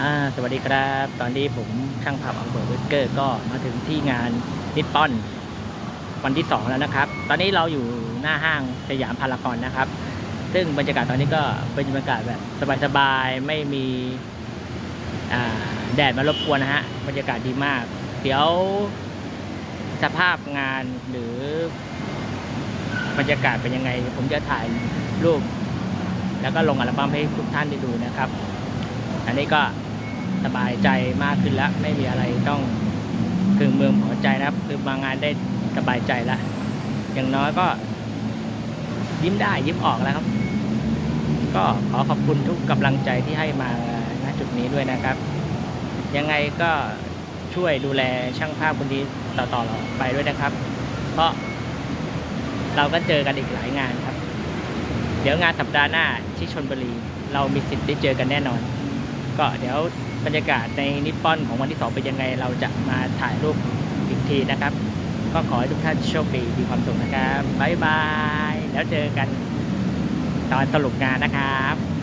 อ่าสวัสดีครับ ตอนนี้ผมช่างภาพอังเบอร์เวสเกอร์ก็มาถึงที่งานนิปปอนวันที่ 2 แล้วนะครับ ตอนนี้เราอยู่หน้าห้างสยามพารากอนนะครับ ซึ่งบรรยากาศตอนนี้ก็เป็นบรรยากาศแบบสบายๆ ไม่มีแดดมารบกวนนะฮะ บรรยากาศดีมาก เดี๋ยวสภาพงานหรือบรรยากาศเป็นยังไง ผมจะถ่ายรูป แล้วก็ลงอัลบั้มให้ทุกท่านได้ดูนะครับ อันนี้ก็สบายใจมากขึ้นแล้ว ไม่มีอะไรต้องคึงเมืองพอใจนะครับ คือมางานได้สบายใจแล้วอย่างน้อยก็ยิ้มได้ยิ้มออกแล้วครับ ก็ขอขอบคุณทุกกำลังใจที่ให้มาณจุดนี้ด้วยนะครับ ยังไงก็ช่วยดูแลช่างภาพคนนี้ต่อๆไปด้วยนะครับ เพราะเราก็เจอกันอีกหลายงานครับ เดี๋ยวงานสัปดาห์หน้าที่ชนบุรี เรามีสิทธิ์ได้เจอกันแน่นอน ก็เดี๋ยวบรรยากาศในนิปปอนของวันที่สองเป็นยังไง เราจะมาถ่ายรูปอีกทีนะครับ ก็ขอให้ทุกท่านโชคดีมีความสุขนะครับบ๊ายบาย แล้วเจอกันตอนสรุปงานนะครับ